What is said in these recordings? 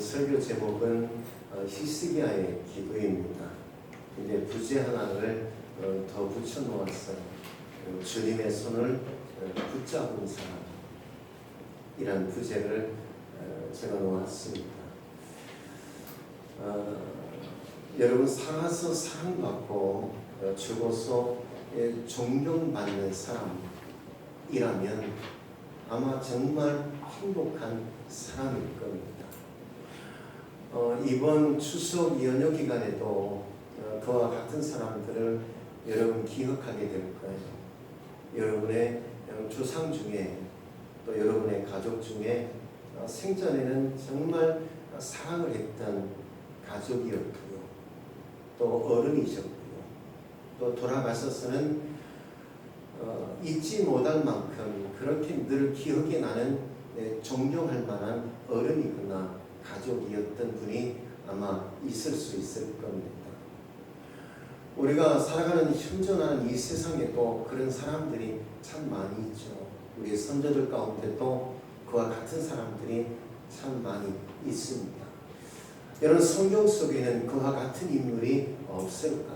설교 제목은 어, 히스기야의 기도입니다. 근데 부제 하나를 어, 더 붙여 놓았어요. 어, 주님의 손을 어, 붙잡은 사람이란 부제를 어, 제가 놓았습니다. 어, 여러분 살아서 사랑받고 어, 죽어서 예, 존경받는 사람이라면 아마 정말 행복한 사람일 겁니다. 어, 이번 추석 연휴 기간에도 어, 그와 같은 사람들을 여러분 기억하게 될 거예요. 여러분의 어, 조상 중에 또 여러분의 가족 중에 어, 생전에는 정말 사랑을 했던 가족이었고요. 또 어른이셨고요. 또 돌아가셔서는 어, 잊지 못할 만큼 그렇게 늘 기억이 나는 네, 존경할 만한 어른이거나 가족이었던 분이 아마 있을 수 있을 겁니다. 우리가 살아가는 현존하는 이 세상에도 그런 사람들이 참 많이 있죠. 우리 선조들 가운데도 그와 같은 사람들이 참 많이 있습니다. 여러분 성경 속에는 그와 같은 인물이 없을까?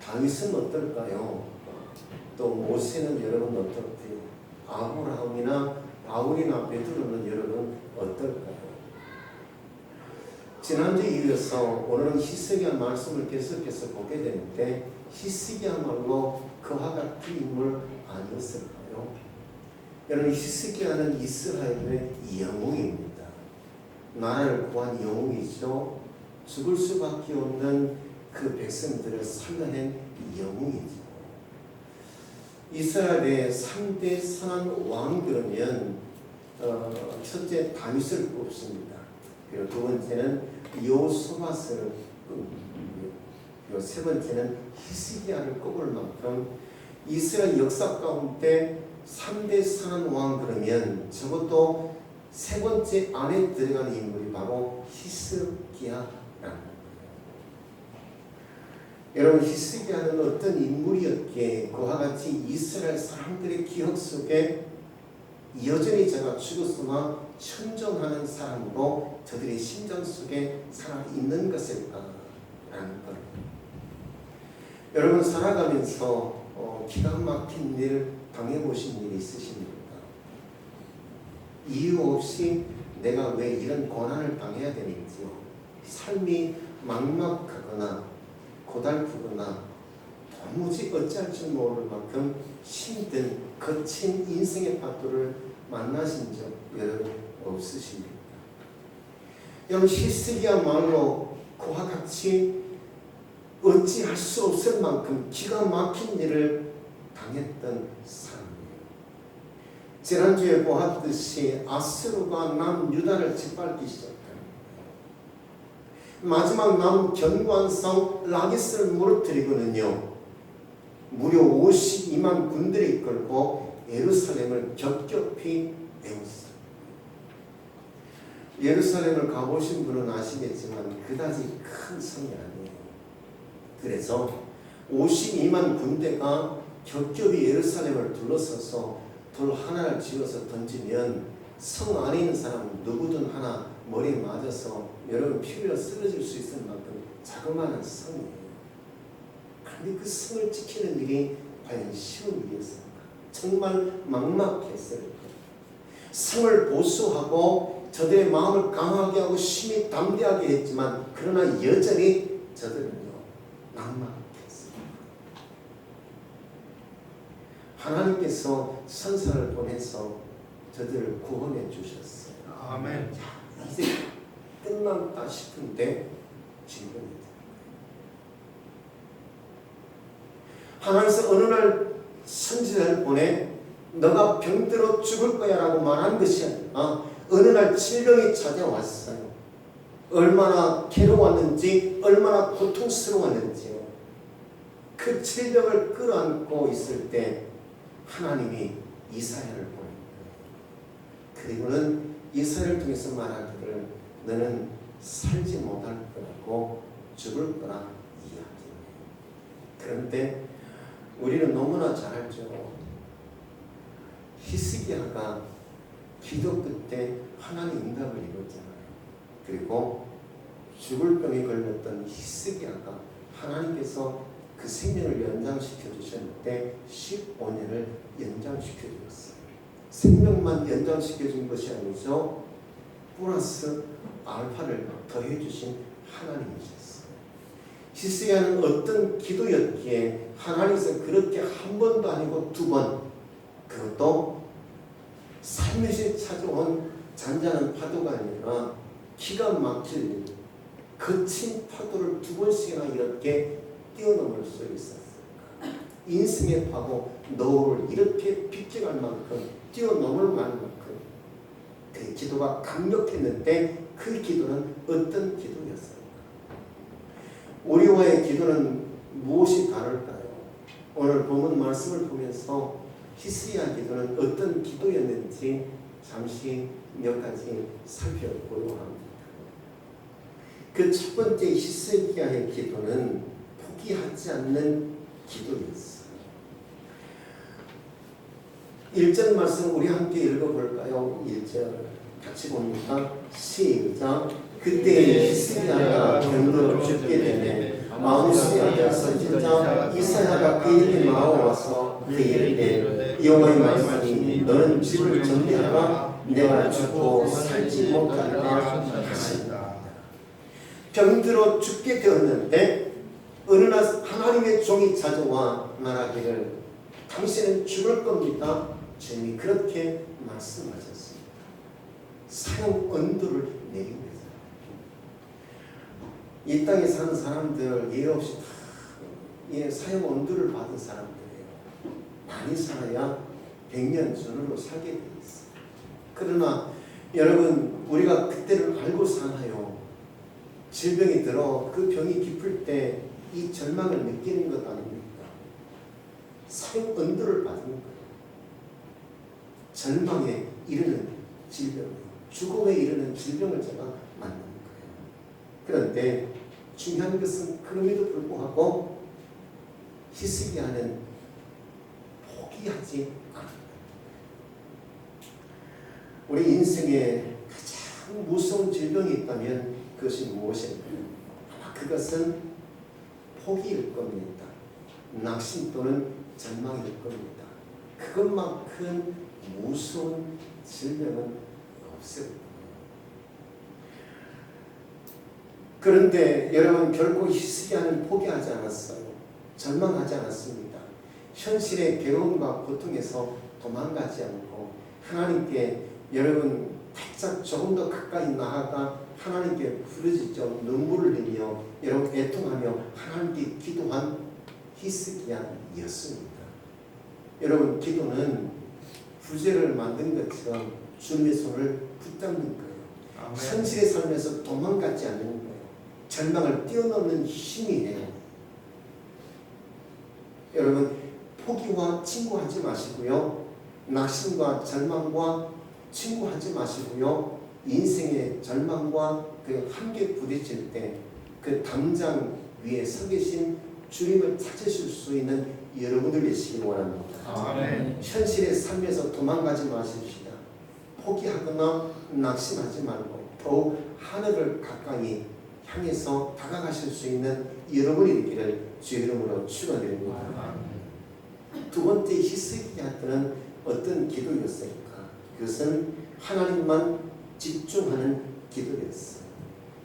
다윗은 어떨까요? 또 모세는 여러분 어떨까요? 아브라함이나 바울이나 베드로는 여러분 어떨까요? 지난주 이어서 오늘은 히스기야 말씀을 계속해서 보게 되는데 히스기야말로 그와 같은 인물 아니었을까요? 여러분 히스기야는 이스라엘의 영웅입니다. 나라를 구한 영웅이죠. 죽을 수밖에 없는 그 백성들을 살려낸 영웅이죠. 이스라엘의 3대 선한 왕들은 어, 첫째 다윗을 뽑습니다. 그리고 두 번째는 요소바스를 그리고 세 번째는 히스기야를 꼽을 만큼 이스라엘 역사 가운데 3대 선한 왕 그러면 저것도 세 번째 안에 들어가는 인물이 바로 거예요. 여러분 히스기야는 어떤 인물이었기에 그와 같이 이스라엘 사람들의 기억 속에 여전히 제가 죽었으나 천정하는 사람으로 저들의 심정 속에 살아 있는 것일까 라는 것. 여러분 살아가면서 어, 기가 막힌 일 당해보신 일 있으십니까? 이유 없이 내가 왜 이런 고난을 당해야 되는지요? 삶이 막막하거나 고달프거나 도무지 어찌할 줄 모를 만큼 힘든 거친 인생의 파도를 만나신 적 여러분 없으십니까? 여러분 히스기야말로 그와 같이 어찌할 수 없을 만큼 기가 막힌 일을 당했던 사람이에요. 지난주에 보았듯이 아스루가 남유다를 짓밟기 시작합니다. 마지막 남 견관성 라기스를 무너뜨리고는요. 무려 52만 군대를 이끌고 예루살렘을 겹겹이. 예루살렘을 가보신 분은 아시겠지만 그다지 큰 성이 아니에요. 그래서 52만 군대가 겹겹이 예루살렘을 둘러서서 돌 하나를 지어서 던지면 성 안에 있는 사람 누구든 하나 머리에 맞아서 여러분 피가 쓰러질 수 있을 만큼 자그마한 성이에요. 그런데 그 성을 지키는 일이 과연 쉬운 일이었을까? 정말 막막했을 거예요. 성을 보수하고 저들의 마음을 강하게 하고 심히 담대하게 했지만 그러나 여전히 저들은요 막막했어요. 하나님께서 선사를 보내서 저들을 구원해 주셨어요. 아멘. 이제 끝났다 싶은데 질문이 하나님께서 어느 날 선지자를 보내 너가 병들어 죽을 거야라고 말한 것이 아니라 어느 날 질병이 찾아왔어요. 얼마나 괴로웠는지 얼마나 고통스러웠는지요. 그 질병을 끌어안고 있을 때 하나님이 이사야를 보낸 거예요. 그리고는 이사야를 통해서 말하기를 너는 살지 못할 거라고 죽을 거라 이야기해요. 그런데 우리는 너무나 잘 알죠. 히스기야가 기도 끝에 하나님 응답을 이뤘잖아요. 그리고 죽을 병에 걸렸던 히스기야가 하나님께서 그 생명을 연장시켜 주셨는데 15년을 연장시켜 주었어요. 생명만 연장시켜 준 것이 아니죠. 플러스 알파를 더해 주신 하나님이셨어요. 히스기야는 어떤 기도였기에 하나님께서 그렇게 한 번도 아니고 두 번 그것도 살며시 찾아온 잔잔한 파도가 아니라 기가 막힐 거친 파도를 두 번씩이나 이렇게 뛰어넘을 수 있었을까? 인생의 파도 노를 이렇게 비껴갈 만큼 뛰어넘을 만큼 그 기도가 강력했는데 그 기도는 어떤 기도였을까? 우리와의 기도는 무엇이 다를까요? 오늘 본문 말씀을 보면서 히스야 기도는 어떤 기도였는지 잠시 몇 가지 살펴보려고 합니다. 그 첫 번째 히스기야의 기도는 포기하지 않는 기도였어요. 1절 말씀 우리 함께 읽어볼까요? 1절 같이 봅니다. 시작 그때 히스기야가 병으로 죽게 되네 마음속에 앉아서 진짜 이사야가 그에게 나와와서 그에게 이르되 여호와의 말씀이 너는 집을 정리하라. 내가 죽고 살지 못하게 하신다 병들어 죽게 되었는데 어느 날 하나님의 종이 찾아와 말하기를 당신은 죽을 겁니다. 주님이 그렇게 말씀하셨습니다. 사형 언도를 내린 거죠 이 땅에 사는 사람들 예 없이 다 예, 사형 언도를 받은 사람들이에요. 많이 살아야 100년 전으로 살게 돼 있어. 그러나 여러분 우리가 그때를 알고 사나요? 질병이 들어 그 병이 깊을 때 이 절망을 느끼는 것 아닙니까? 사형 언도를 받는 거예요. 절망에 이르는 질병, 죽음에 이르는 질병을 제가 만난 거예요. 그런데 중요한 것은 그럼에도 불구하고 히스기야는 포기하지. 우리 인생에 가장 무서운 질병이 있다면 그것이 무엇일까요? 아마 그것은 포기일 겁니다. 낙심 또는 절망일 겁니다. 그것만큼 무서운 질병은 없을. 그런데 여러분 결코 히스기야는 포기하지 않았어요. 절망하지 않았습니다. 현실의 괴로움과 고통에서 도망가지 않고 하나님께 여러분 바짝 조금 더 가까이 나아가 하나님께 부르짖죠. 눈물을 흘리며 여러분 애통하며 하나님께 기도한 히스기야였습니다. 여러분 기도는 부재를 만든 것처럼 주님의 손을 붙잡는 거예요. 현실의 삶에서 도망가지 않는 거예요. 절망을 뛰어넘는 힘이에요. 여러분 포기와 친구하지 마시고요. 낙심과 절망과 친구하지 마시고요. 인생의 절망과 그 함께 부딪힐 때 그 담장 위에 서 계신 주님을 찾으실 수 있는 여러분들 되시기 원합니다. 아멘. 현실의 삶에서 도망가지 마십시다. 포기하거나 낙심하지 말고 더욱 하늘을 가까이 향해서 다가가실 수 있는 여러분이 되기를 주 이름으로 축원드립니다. 두 번째 히스기야는 어떤 기도였을까? 그것은 하나님만 집중하는 기도였어요.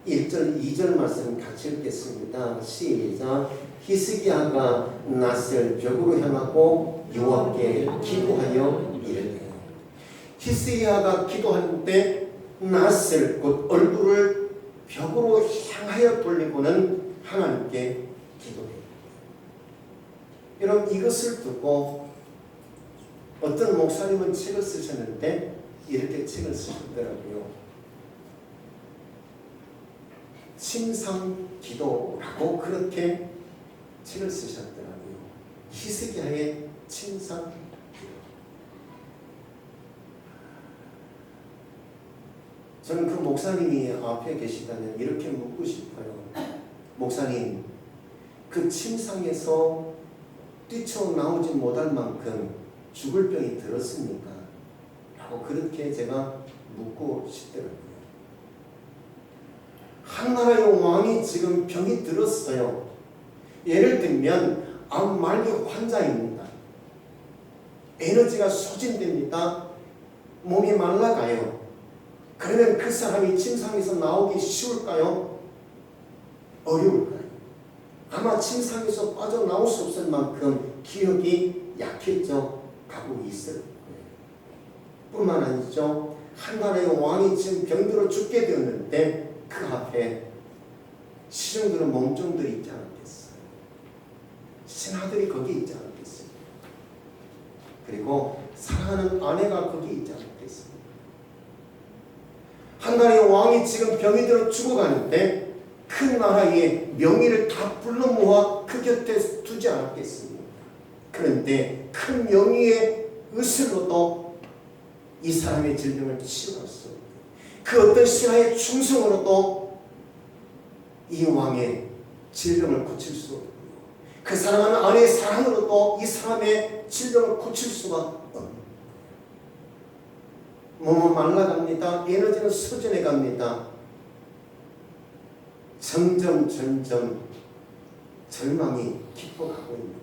1절, 2절 말씀 같이 읽겠습니다. 시작. 히스기야가 낯을 벽으로 향하고 여호와께 기도하여 이르되 히스기야가 기도하는데 낯을 곧 얼굴을 벽으로 향하여 돌리고는 하나님께 기도해요. 여러분 이것을 두고 어떤 목사님은 책을 쓰셨는데 이렇게 책을 쓰셨더라고요. 침상 기도라고 그렇게 책을 쓰셨더라고요. 히스기야의 침상 기도. 저는 그 목사님이 앞에 계시다면 이렇게 묻고 싶어요. 목사님, 그 침상에서 뛰쳐 나오지 못할 만큼 죽을 병이 들었습니까? 라고 그렇게 제가 묻고 싶더라고요. 한 나라의 왕이 지금 병이 들었어요. 예를 들면 암 말기 환자입니다. 에너지가 소진됩니다. 몸이 말라가요. 그러면 그 사람이 침상에서 나오기 쉬울까요? 어려울까요? 아마 침상에서 빠져나올 수 없을 만큼 기억이 약해져 가고 있을. 뿐만 아니죠. 한 나라의 왕이 지금 병들어 죽게 되었는데 그 앞에 시중들은 몸종들이 있지 않았겠어요. 신하들이 거기 있지 않았겠어요. 그리고 사랑하는 아내가 거기 있지 않았겠어요. 한 나라의 왕이 지금 병이 들어 죽어가는데 큰 나라의 명의를 다 불러 모아 그 곁에 두지 않았겠습니까? 그런데 큰 명의의 의술로도 이 사람의 질병을 치유했어. 그 어떤 신하의 충성으로도 이 왕의 질병을 고칠 수 없고 그 사랑하는 아내의 사랑으로도 이 사람의 질병을 고칠 수가 없는 몸은 말라갑니다. 에너지는 소진해 갑니다. 점점 점점 절망이 깊어가고 있는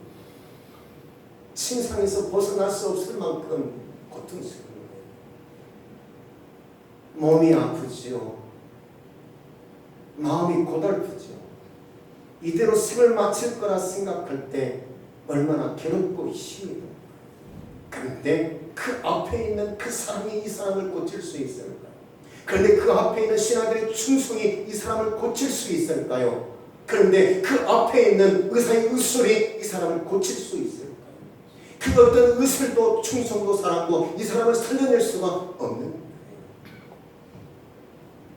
침상에서 벗어날 수 없을 만큼 고통스러운 거예요. 몸이 아프지요. 마음이 고달프죠. 이대로 생을 마칠 거라 생각할 때 얼마나 괴롭고 힘이 듭니까? 그런데 그 앞에 있는 그 사람이 이 사람을 고칠 수 있을까요? 그런데 그 앞에 있는 신하들의 충성이 이 사람을 고칠 수 있을까요? 그런데 그 앞에 있는 의사의 의술이 이 사람을 고칠 수 있을까요? 그 어떤 의술도 충성도 사랑도 이 사람을 살려낼 수가 없는.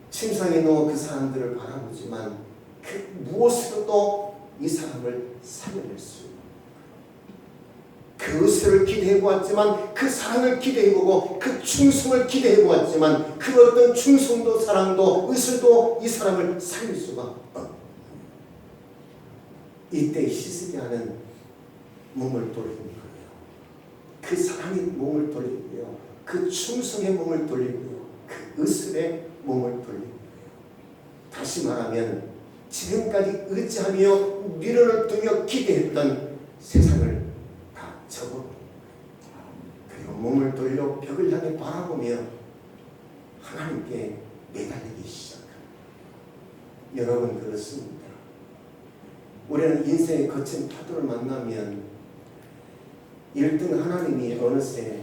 침상에 누워 그 사람들을 바라보지만 그 무엇으로도 이 사람을 살려낼 수 그 의술을 기대해 보았지만 그 사랑을 기대해 보고 그 충성을 기대해 보았지만 그 어떤 충성도 사랑도 의술도 이 사람을 살릴 수가 없는 이때 히스기야는 몸을 돌리는 거예요. 그 사랑의 몸을 돌리고요. 그 충성의 몸을 돌리고요. 그 의술의 몸을 돌리는 거예요. 다시 말하면 지금까지 의지하며 미련을 두며 기대했던 세상을 다 접어 그리고 몸을 돌려 벽을 향해 바라보며 하나님께 매달리기 시작합니다. 여러분 그렇습니다. 우리는 인생의 거친 파도를 만나면 1등 하나님이 어느새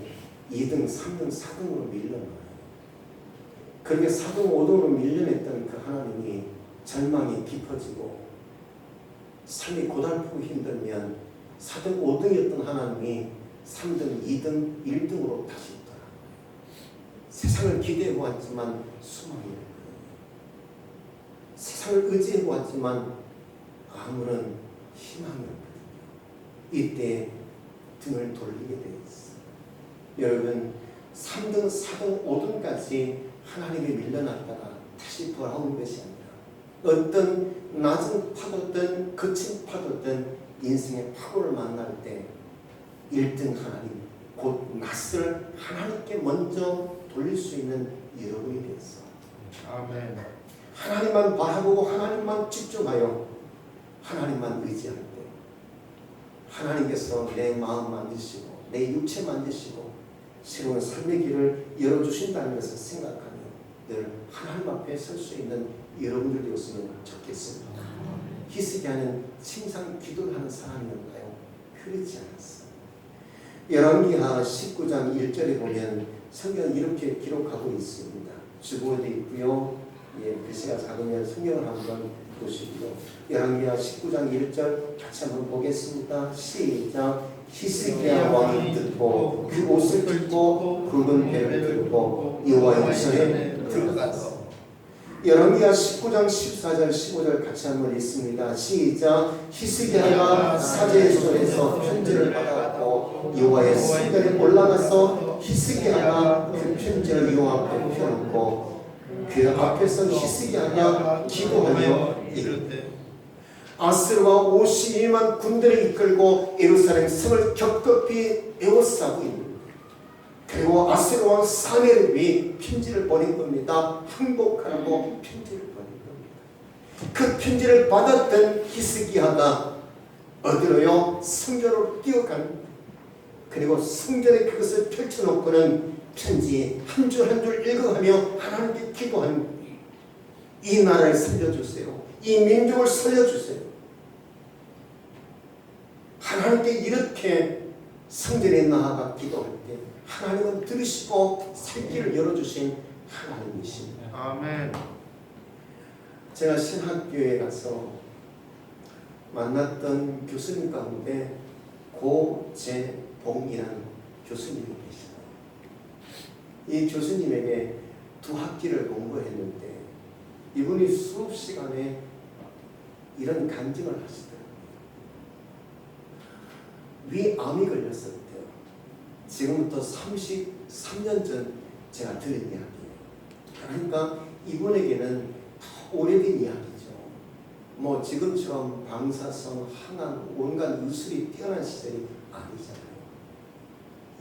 2등, 3등, 4등으로 밀려나요. 그렇게 4등, 5등으로 밀려냈던 그 하나님이 절망이 깊어지고 삶이 고달프고 힘들면 4등, 5등이었던 하나님이 3등, 2등, 1등으로 다시 있더라. 세상을 기대해 보았지만 수망이. 세상을 의지해 보았지만 아무런 희망이 없거든요. 이때 등을 돌리게 있어요. 여러분 3등, 4등, 5등까지 하나님이 밀려났다가 다시 돌아오는 것이 아니라 어떤 낮은 파도든 거친 파도든 인생의 파도를 만날 때 1등 하나님 곧 낯을 하나님께 먼저 돌릴 수 있는 여러분이 되었어. 아멘. 하나님만 바라보고 하나님만 집중하여 하나님만 의지할 때 하나님께서 내 마음 만드시고 내 육체 만드시고 새로운 삶의 길을 열어주신다는 것을 생각하며 늘 하나님 앞에 설 수 있는 여러분들 되었으면 좋겠습니다. 히스기야는 침상 기도를 하는 사람이었나요? 그렇지 않았어요. 열왕기하 19장 1절에 보면 성경 이렇게 기록하고 있습니다. 주보도 있고요. 예, 글씨가 작으면 성경을 한번 보시고요. 열왕기하 19장 1절 같이 한번 보겠습니다. 시작. 히스기야 왕이 듣고 그 옷을 찢고 굵은 배를 들고 전에 들어갔어. 열왕기하 19장 14절 15절 같이 한번 읽습니다. 시작. 히스기야가 사제의 손에서 편지를 받았고 여호와의 성전에 올라가서 히스기야가 그 편지를 여호와 앞에 펴놓고 그 앞에서 히스기야가 기도하며 이르되 아스르와 52만 군대를 이끌고 예루살렘 성을 겹겹이 에워싸고 있는 그리고 왕 사메르비 편지를 보낸 겁니다. 항복하라고 편지를 보낸 겁니다. 그 편지를 받았던 히스기야가 어디로요? 성전으로 뛰어간 그리고 성전에 그것을 펼쳐놓고는 편지 한 줄 한 줄 읽어가며 하나님께 기도한 이 나라를 살려주세요. 이 민족을 살려주세요. 하나님께 이렇게 성전에 나아가 기도할 때 하나님은 들으시고 살길을 열어주신 하나님이십니다. 아멘. 제가 신학교에 가서 만났던 교수님 가운데 고재봉이라는 교수님이 계시다. 이 교수님에게 두 학기를 공부했는데 이분이 수업 시간에 이런 간증을 하시더라고요. 위암이 걸렸었대요. 지금부터 33년 전 제가 들은 이야기예요. 그러니까 이분에게는 오래된 이야기죠. 뭐 지금처럼 방사성, 항암, 온갖 의술이 뛰어난 시절이 아니잖아요.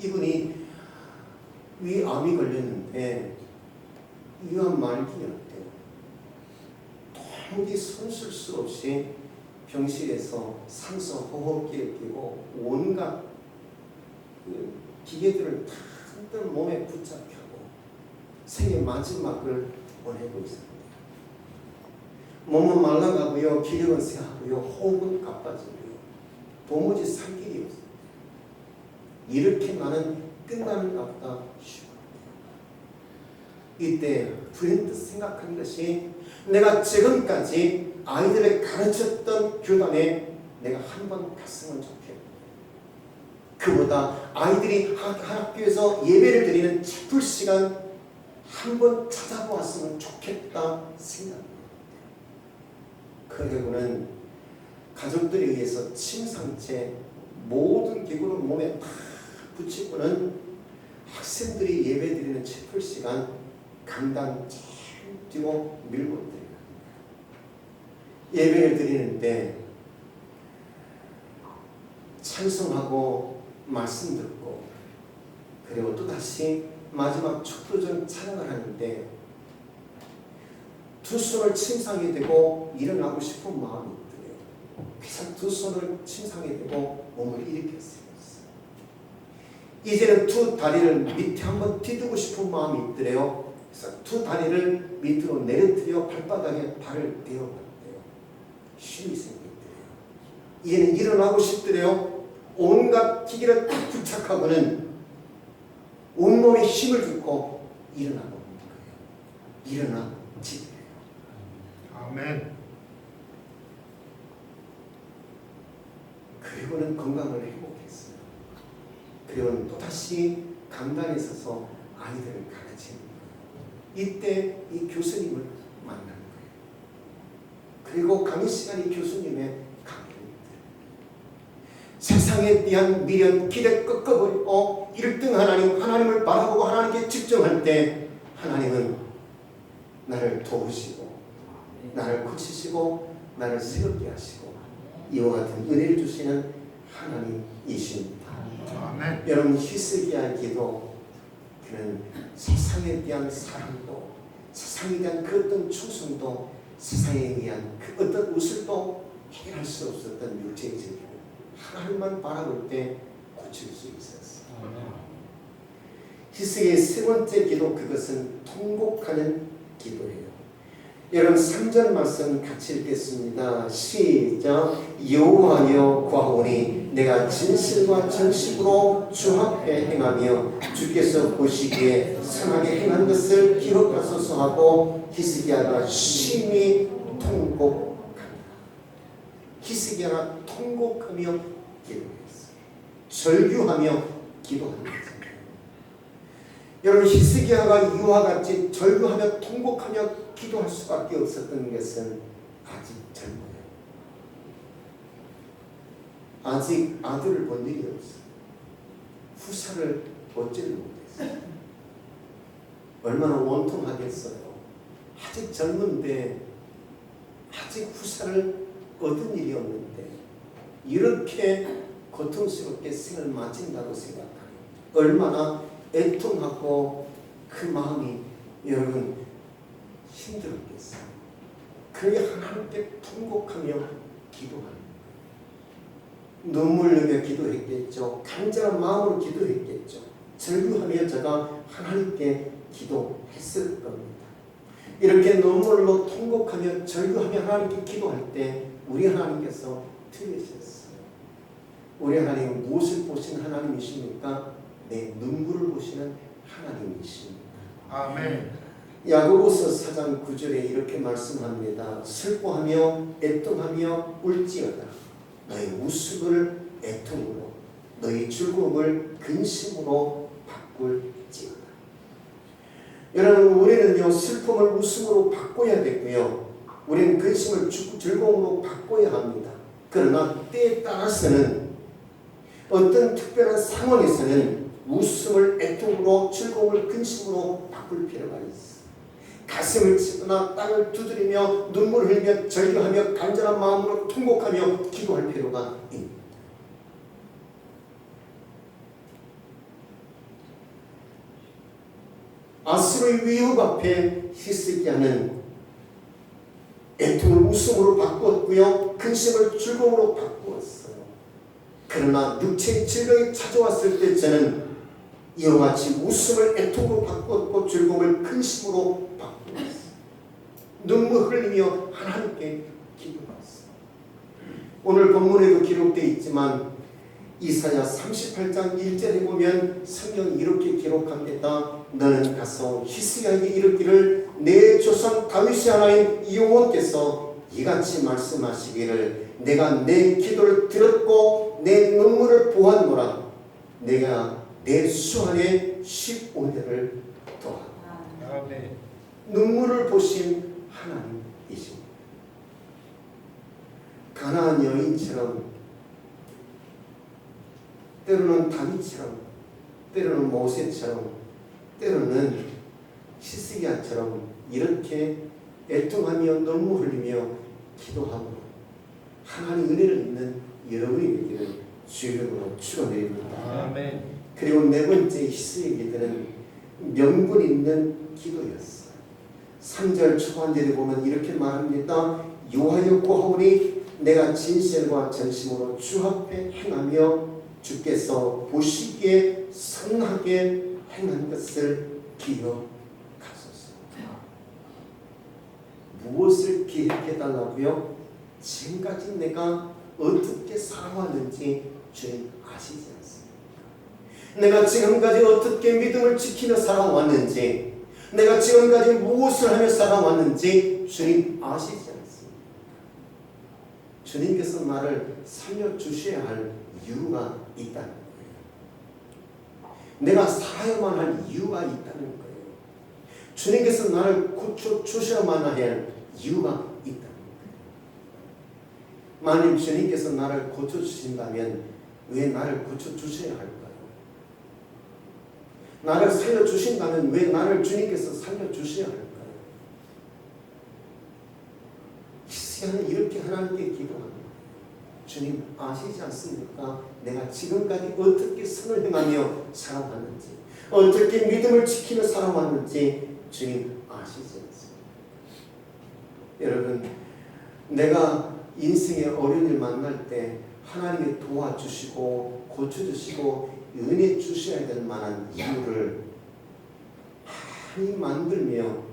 이분이 위암이 걸렸는데 위암 말기였대요. 도무지 손쓸 수 없이 병실에서 산소 호흡기를 끼고 온갖 그 기계들을 다 한들 몸에 붙잡혀고 생의 마지막을 보내고 있습니다. 몸은 말라가고요, 기력은 쇠하고요, 호흡은 가빠지고요, 도무지 살 길이 없어요. 이렇게 나는 끝나는가 보다 싶어요. 이때 브랜드 생각한 것이 내가 지금까지 아이들을 가르쳤던 교단에 내가 한 번 갔으면 좋겠다. 그보다 아이들이 학- 학교에서 예배를 드리는 촛불 시간 한번 찾아보았으면 좋겠다 생각합니다. 그리고는 가족들에 의해서 침상채 모든 기구를 몸에 다 붙이고는 학생들이 예배 드리는 촛불 시간 강당 잘 뛰고 밀고 드립니다. 예배를 드리는데 찬송하고 말씀 듣고 그리고 또 다시 마지막 축도전 찬양을 하는데 두 손을 침상에 대고 일어나고 싶은 마음이 있더래요. 그래서 두 손을 침상에 대고 몸을 일으켰어요. 이제는 두 다리를 밑에 한번 뒤두고 싶은 마음이 있더래요. 그래서 두 다리를 밑으로 내려뜨려 발바닥에 발을 대어봤대요. 쉼이 생겼대요. 이제는 일어나고 싶더래요. 온갖 기계를 딱 부착하고는 온몸에 힘을 주고 일어나고 있는 거예요. 일어나 지더래요. 아멘. 그리고는 건강을 회복했어요. 그리고는 또다시 강단에 서서 아이들을 가르치는 거예요. 이때 이 교수님을 만난 거예요. 그리고 강의 시간이 교수님의. 세상에 대한 미련, 기대 꺾어버리고 1등 하나님, 하나님을 바라보고 하나님께 집중할 때 하나님은 나를 도우시고 나를 고치시고 나를 새롭게 하시고 이와 같은 은혜를 주시는 하나님이십니다. 아멘. 여러분 히스기야의 기도 그는 세상에 대한 사랑도 세상에 대한 그 어떤 충성도 세상에 대한 그 어떤 웃을도 해결할 수 없었던 육체적인 하나님만 바라볼 때 고칠 수 있었어요. 히스기야의 세 번째 기도 그것은 통곡하는 기도예요. 여러분 3절 말씀 같이 읽겠습니다. 시작 여호와여 구하오니 내가 진실과 정식으로 주 앞에 행하며 주께서 보시기에 선하게 행한 것을 기억하소서 하고 히스기야가 심히 통곡 히스기야가 통곡하며 기도했어요. 절규하며 기도하는 거죠. 여러분 히스기야가 이와 같이 절규하며 통곡하며 기도할 수밖에 없었던 것은 아직 젊어요. 아직 아들을 본 일이 없어요. 후사를 얻지를 못했어요. 얼마나 원통하겠어요. 아직 젊은데 아직 후사를 얻은 일이 없는데 이렇게 고통스럽게 생을 마친다고 생각하면 얼마나 애통하고 그 마음이 여러분 힘들었겠어요. 그에게 하나님께 통곡하며 기도하는 눈물 흘려 기도했겠죠. 간절한 마음으로 기도했겠죠. 절규하며 저가 하나님께 기도했을 겁니다. 이렇게 눈물로 통곡하며 절규하며 하나님께 기도할 때 우리 하나님께서 들으셨어요. 우리 하나님은 무엇을 보시는 하나님이십니까? 내 눈물을 보시는 하나님이십니다. 아멘. 야고보서 4장 9절에 이렇게 말씀합니다. 슬퍼하며 애통하며 울지어다. 너희 웃음을 애통으로 너희 즐거움을 근심으로 바꿀지어다. 여러분 우리는요 슬픔을 웃음으로 바꿔야 되고요. 우리는 근심을 즐- 즐거움으로 바꿔야 합니다. 그러나 때에 따라서는 어떤 특별한 상황에서는 웃음을 애통으로 즐거움을 근심으로 바꿀 필요가 있어. 가슴을 치거나 땅을 두드리며 눈물을 흘리며 절규하며 간절한 마음으로 통곡하며 기도할 필요가 있습니다. 아수르의 위협 앞에 히스기야는 웃음으로 바꾸었고요. 근심을 즐거움으로 바꾸었어요. 그러나 육체의 질병이 찾아왔을 때 저는 이와 같이 웃음을 애통으로 바꾸었고 즐거움을 근심으로 바꾸었어요. 눈물 흘리며 하나님께. 오늘 본문에도 기록되어 있지만 이사야 38장 1절에 보면 성경이 이렇게 기록합니다. 너는 가서 히스기야에게 이르기를 내 조상 다윗의 하나님 여호와께서 이같이 말씀하시기를 내가 내 기도를 들었고 내 눈물을 보았노라 내가 내 수안에 15년을 더하라 아멘. 눈물을 보신 하나님이십니다. 가나안 여인처럼 때로는 다윗처럼 때로는 모세처럼 때로는 시스기야처럼 이렇게 애통하며 눈물 흘리며 기도하고 하나님 은혜를 입는 여러분이 되기를 주의 이름으로 축원드립니다. 아멘. 그리고 네 번째 히스의 기도는 명분 있는 기도였어요. 3절 초반절에 보면 이렇게 말합니다. 요하여 고하오니 내가 진실과 전심으로 주 앞에 행하며 주께서 보시기에 선하게 행한 것을 기억하소서. 무엇을 기억해 달라고요? 지금까지 내가 어떻게 살아왔는지 주님 아시지 않습니까? 내가 지금까지 어떻게 믿음을 지키며 살아왔는지, 내가 지금까지 무엇을 하며 살아왔는지 주님 아시지 않습니까? 주님께서 나를 살려주셔야 할 이유가 있다는 거예요. 내가 살아야만 할 이유가 있다는 거예요. 주님께서 나를 고쳐 주셔야만 할 이유가 거예요. 만일 주님께서 나를 고쳐 주신다면 왜 나를 고쳐 주셔야 할까요? 나를 살려 주신다면 왜 나를 주님께서 살려 주셔야 할까요? 히스기야는 이렇게 하나님께 기도합니다. 주님 아시지 않습니까? 내가 지금까지 어떻게 선을 행하며 살아왔는지 어떻게 믿음을 지키며 살아왔는지 주님 아시지 않습니까? 여러분 내가 인생의 어려운 일 만날 때 하나님이 도와주시고 고쳐주시고 은혜 주셔야 될 만한 이유를 많이 만들며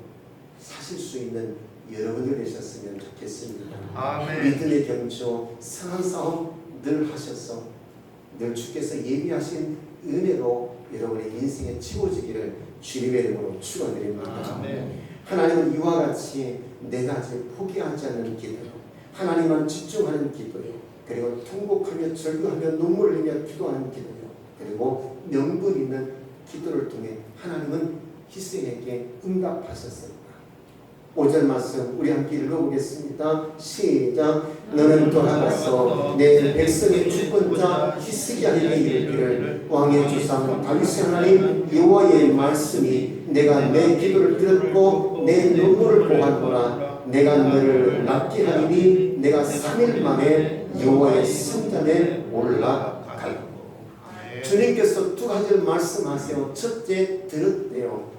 사실 수 있는 여러분들 되셨으면 좋겠습니다. 아멘. 믿음의 경주, 선한 싸움 늘 하셔서 늘 주께서 예비하신 은혜로 여러분의 인생에 채워지기를 주님의 이름으로 축원드립니다. 아멘. 하나님은 이와 같이 네 가지 포기하지 않는 기도요. 하나님만 집중하는 기도요. 그리고 통곡하며 절규하며 눈물 흘리며 기도하는 기도요. 그리고 명분 있는 기도를 통해 하나님은 희생에게 응답하셨습니다. 5절 말씀 우리 함께 읽어보겠습니다. 시작 너는 돌아가서 내 백성의 주권자 히스기야에게 이르기를 왕의 주상 다윗의 하나님 여호와의 말씀이 내가 내 기도를 들었고 내 눈물을 보았노라 내가 너를 낫게 하리니 내가 3일 만에 여호와의 성전에 아멘. 주님께서 두 가지를 말씀하세요. 첫째 들었대요.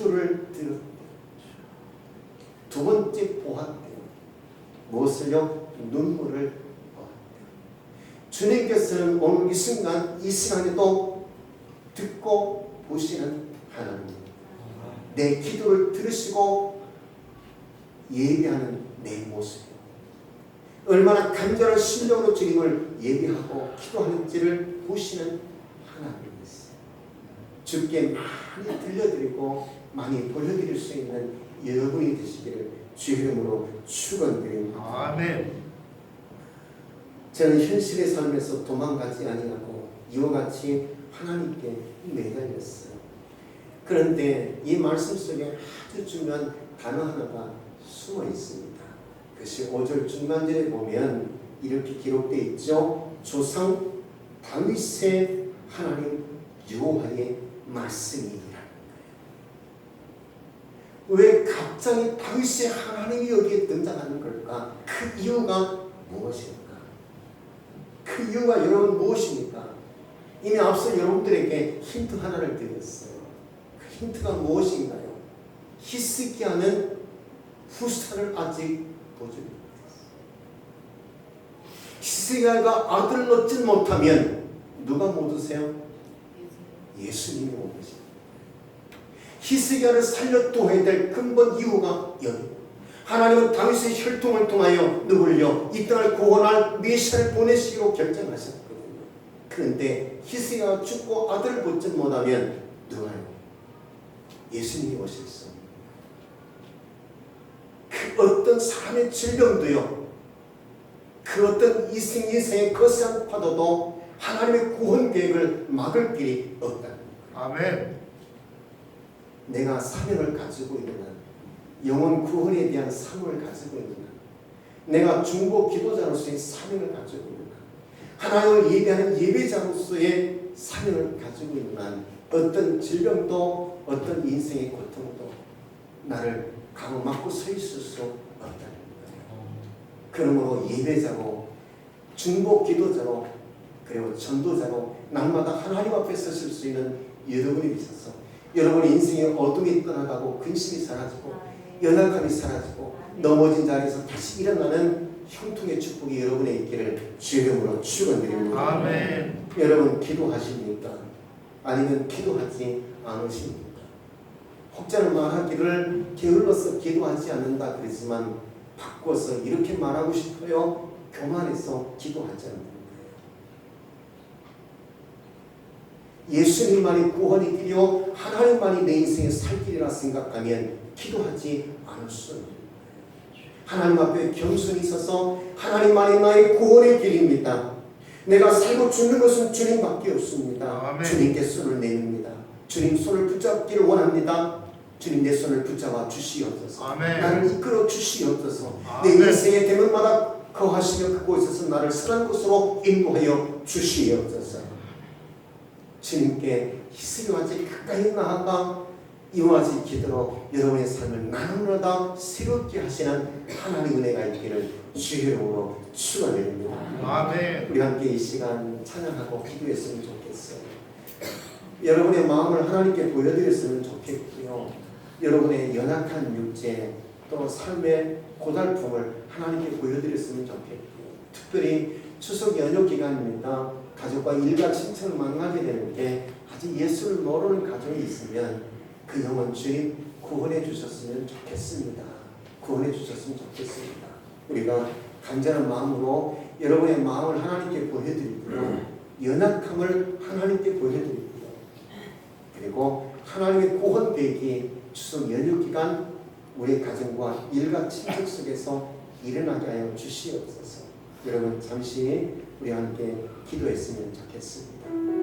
기도를 들었대요. 오로지 보았대요. 무엇을요? 눈물을 보았대요. 주님께서는 오늘 이 순간 이 시간에도 듣고 보시는 하나님. 내 기도를 들으시고 예배하는 내 모습. 얼마나 간절한 심령으로 주님을 예배하고 기도하는지를 보시는 하나님이세요. 주께 많이 들려드리고 많이 보여드릴 수 있는 여러분이 되시기를 주 이름으로 축원드립니다. 아멘. 저는 현실의 삶에서 도망가지 아니하고 이와 같이 하나님께 매달렸어요. 그런데 이 말씀 속에 아주 중요한 단어 하나가 숨어 있습니다. 그것이 5절 중간절에 보면 이렇게 기록되어 있죠. 조상 다윗의 하나님 여호와의 말씀이니라. 왜 갑자기 다윗의 하나님이 여기에 등장하는 걸까? 그 이유가 무엇일까? 그 이유가 여러분 무엇입니까? 이미 앞서 여러분들에게 힌트 하나를 드렸어요. 그 힌트가 무엇인가요? 히스기야는 후사를 아직 보지 못했어요. 히스기야가 아들을 얻지 못하면 누가 못 오세요? 예수님이 못 오십니다. 히스기야를 살려두어야 될 근본 이유가 여기. 하나님은 다윗의 혈통을 통하여 누굴요? 이 땅을 구원할 메시아를 보내시기로 결정하셨거든요. 그런데 히스기야가 죽고 아들을 보지 못하면 누가요? 예수님이 오셨어. 그 어떤 사람의 질병도요. 그 어떤 이생 인생의 거세한 파도도 하나님의 구원 계획을 막을 길이 없다. 아멘. 내가 사명을 가지고 있는 한, 영혼 구원에 대한 사명을 가지고 있는 한, 내가 중보 기도자로서의 사명을 가지고 있는 한, 하나님을 예배하는 예배자로서의 사명을 가지고 있는 한, 어떤 질병도 어떤 인생의 고통도 나를 가로막고 서 있을 수 없다는 거예요. 그러므로 예배자로 중보 기도자로 그리고 전도자로 날마다 하나님 앞에 서실 수 있는 여러분이 있어서 여러분의 인생의 어둠이 떠나가고 근심이 사라지고 연약함이 사라지고 넘어진 자리에서 다시 일어나는 형통의 축복이 여러분에 있기를 주의 이름으로 축원드립니다. 아멘. 여러분 기도하십니까? 아니면 기도하지 않으십니까? 혹자는 말하기를 게을러서 기도하지 않는다 그러지만 바꿔서 이렇게 말하고 싶어요. 교만해서 기도하지 않는 거 예수님만이 구원이 길이요 하나님만이 내 인생의 살 길이라 생각하면 기도하지 않을 수 없는. 하나님 앞에 겸손히 있어서 하나님만이 나의 구원의 길입니다. 내가 살고 죽는 것은 주님밖에 없습니다. 아멘. 주님께 손을 내밉니다. 주님 손을 붙잡기를 원합니다. 주님 내 손을 붙잡아 주시옵소서. 아멘. 나를 이끌어 주시옵소서. 내 아멘. 인생의 대문마다 거하시며 그곳에서 나를 선한 곳으로 인도하여 주시옵소서. 주님께 희생하지 가까이 나아가 이와지 기도로 여러분의 삶을 나누다 새롭게 하시는 하나님 은혜가 있기를 주의 이름으로 축원드립니다. 아멘. 우리 함께 이 시간 찬양하고 기도했으면 좋겠어요. 여러분의 마음을 하나님께 보여드렸으면 좋겠고요. 여러분의 연약한 육체 또 삶의 고달픔을 하나님께 보여드렸으면 좋겠고요. 특별히 추석 연휴 기간입니다. 가족과 일가 친척을 만나게 되는데 아직 예수를 모르는 가정이 있으면 그 영혼 주님 구원해 주셨으면 좋겠습니다. 구원해 주셨으면 좋겠습니다. 우리가 간절한 마음으로 여러분의 마음을 하나님께 보여드리고요. 연약함을 하나님께 보여드리고요. 그리고 하나님의 구원 계획이 추석 연휴 기간 우리 가정과 일가 친척 속에서 일어나게 하여 주시옵소서. 여러분 잠시 우리 함께 기도했으면 좋겠습니다.